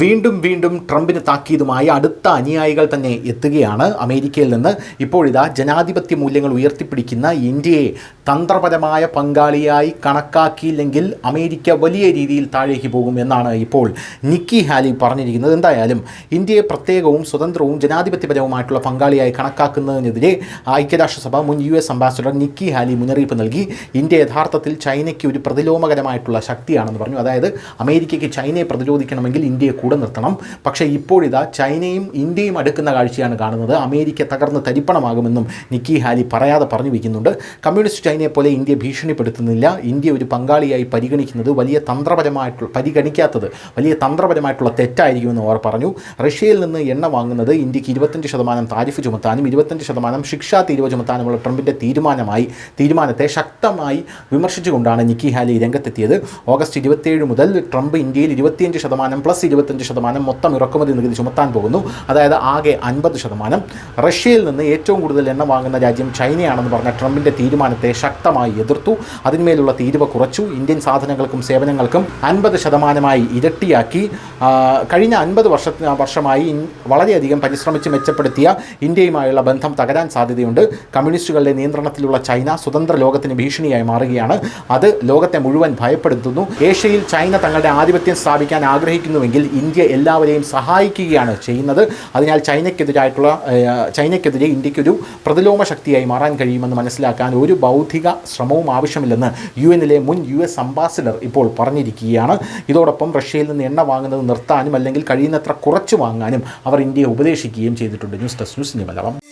വീണ്ടും വീണ്ടും ട്രംപിന് താക്കീതുമായി അടുത്ത അനുയായികൾ തന്നെ എത്തുകയാണ് അമേരിക്കയിൽ നിന്ന്. ഇപ്പോഴിതാ ജനാധിപത്യ മൂല്യങ്ങൾ ഉയർത്തിപ്പിടിക്കുന്ന ഇന്ത്യയെ തന്ത്രപരമായ പങ്കാളിയായി കണക്കാക്കിയില്ലെങ്കിൽ അമേരിക്ക വലിയ രീതിയിൽ താഴേക്ക് പോകും എന്നാണ് ഇപ്പോൾ നിക്കി ഹാലി പറഞ്ഞിരിക്കുന്നത്. എന്തായാലും ഇന്ത്യയെ പ്രത്യേകവും സ്വതന്ത്രവും ജനാധിപത്യപരവുമായിട്ടുള്ള പങ്കാളിയായി കണക്കാക്കുന്നതിനെതിരെ ഐക്യരാഷ്ട്രസഭ മുൻ U S ambassador Nikki Haley മുന്നറിയിപ്പ് നൽകി. ഇന്ത്യ യഥാർത്ഥത്തിൽ ചൈനയ്ക്ക് ഒരു പ്രതിലോമകരമായിട്ടുള്ള ശക്തിയാണെന്ന് പറഞ്ഞു. അതായത് അമേരിക്കയ്ക്ക് ചൈനയെ പ്രതിരോധിക്കണമെങ്കിൽ ഇന്ത്യയെ കൂടെ നിർത്തണം. പക്ഷേ ഇപ്പോഴിതാ ചൈനയും ഇന്ത്യയും അടുക്കുന്ന കാഴ്ചയാണ് കാണുന്നത്. അമേരിക്ക തകർന്ന് തരിപ്പണമാകുമെന്നും നിക്കി ഹാലി പറയാതെ പറഞ്ഞു വയ്ക്കുന്നുണ്ട് കമ്മ്യൂണിസ്റ്റ് ചൈനയെ പോലെ ഇന്ത്യ ഭീഷണിപ്പെടുത്തുന്നില്ല. ഇന്ത്യ ഒരു പങ്കാളിയായി പരിഗണിക്കുന്നത് വലിയ തന്ത്രപരമായിട്ടുള്ള പരിഗണിക്കാത്തത് വലിയ തന്ത്രപരമായിട്ടുള്ള തെറ്റായിരിക്കുമെന്ന് അവർ പറഞ്ഞു. റഷ്യയിൽ നിന്ന് എണ്ണ വാങ്ങുന്നത് ഇന്ത്യയ്ക്ക് ഇരുപത്തഞ്ച് ശതമാനം താരിഫ് ചുമത്താനും ഇരുപത്തഞ്ച് ശതമാനം ശിക്ഷാ തീരുവ ചുമത്താനുമുള്ള ട്രംപിന്റെ തീരുമാനമായി തീരുമാനത്തെ ശക്തമായി വിമർശിച്ചുകൊണ്ടാണ് നിക്കി ഹാലി രംഗത്തെത്തിയത്. ഓഗസ്റ്റ് ഇരുപത്തിയേഴ് മുതൽ ട്രംപ് ഇന്ത്യയിൽ ഇരുപത്തിയഞ്ച് ശതമാനം പ്ലസ് ഇരുപത്തഞ്ച് ശതമാനം മൊത്തം ഇറക്കുമതി നികുതി ചുമത്താൻ പോകുന്നു. അതായത് ആകെ അൻപത് ശതമാനം. റഷ്യയിൽ നിന്ന് ഏറ്റവും കൂടുതൽ എണ്ണ വാങ്ങുന്ന രാജ്യം ചൈനയാണെന്ന് പറഞ്ഞ ട്രംപിന്റെ തീരുമാനത്തെ ശക്തമായി എതിർത്തു. അതിന്മേലുള്ള തീരുവ കുറച്ചു. ഇന്ത്യൻ സാധനങ്ങൾക്കും സേവനങ്ങൾക്കും അൻപത് ശതമാനമായി ഇരട്ടിയാക്കി. കഴിഞ്ഞ അൻപത് വർഷ വർഷമായി വളരെയധികം പരിശ്രമിച്ച് മെച്ചപ്പെടുത്തിയ ഇന്ത്യയുമായുള്ള ബന്ധം തകരാൻ സാധ്യതയുണ്ട്. കമ്മ്യൂണിസ്റ്റുകളുടെ നിയന്ത്രണത്തിലുള്ള ചൈന സ്വതന്ത്ര ലോകത്തിന് ഭീഷണിയായി മാറുകയാണ്. അത് ലോകത്തെ മുഴുവൻ ഭയപ്പെടുത്തുന്നു. ഏഷ്യയിൽ ചൈന തങ്ങളുടെ ആധിപത്യം സ്ഥാപിക്കാൻ ആഗ്രഹിക്കുന്നുവെങ്കിൽ ഇന്ത്യ എല്ലാവരെയും സഹായിക്കുകയാണ് ചെയ്യുന്നത്. അതിനാൽ ചൈനയ്ക്കെതിരായിട്ടുള്ള ചൈനയ്ക്കെതിരെ ഇന്ത്യക്കൊരു പ്രതിലോമ ശക്തിയായി മാറാൻ കഴിയുമെന്ന് മനസ്സിലാക്കാൻ ഒരു ബൗദ്ധിക ശ്രമവും ആവശ്യമില്ലെന്ന് യു എന്നിലെ മുൻ യു എസ് അംബാസിഡർ ഇപ്പോൾ പറഞ്ഞിരിക്കുകയാണ്. ഇതോടൊപ്പം റഷ്യയിൽ നിന്ന് എണ്ണ വാങ്ങുന്നത് നിർത്താനും അല്ലെങ്കിൽ കഴിയുന്നത്ര കുറച്ച് വാങ്ങാനും അവർ ഇന്ത്യയെ ഉപദേശിക്കുകയും ചെയ്തിട്ടുണ്ട്. News desk news Malayalam